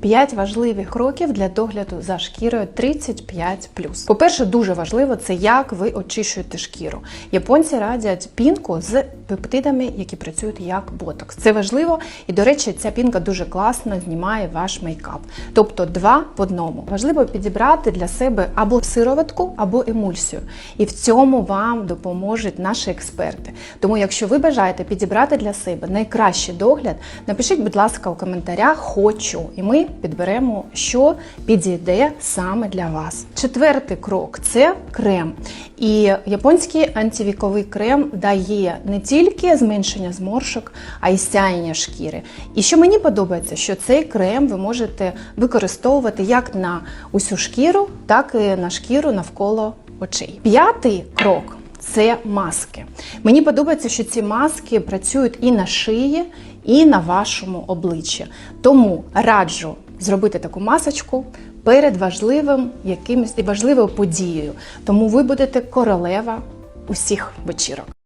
5 важливих кроків для догляду за шкірою 35 По-перше, дуже важливо це як ви очищуєте шкіру. Японці радять пінку з пептидами, які працюють як ботокс. Це важливо, і до речі, ця пінка дуже класно знімає ваш мейкап. Тобто два в одному. Важливо підібрати для себе або сироватку, або емульсію. І в цьому вам допоможуть наші експерти. Тому, якщо ви бажаєте підібрати для себе найкращий догляд, напишіть, будь ласка, у коментарях хочу, і ми підберемо, що підійде саме для вас. Четвертий крок це крем. І японський антивіковий крем дає не тільки зменшення зморшок, а й сяєння шкіри. І що мені подобається, що цей крем ви можете використовувати як на усю шкіру, так і на шкіру навколо очей. П'ятий крок. Це маски. Мені подобається, що ці маски працюють і на шиї, і на вашому обличчі. Тому раджу зробити таку масочку перед важливим якимось важливою подією. Тому ви будете королева усіх вечірок.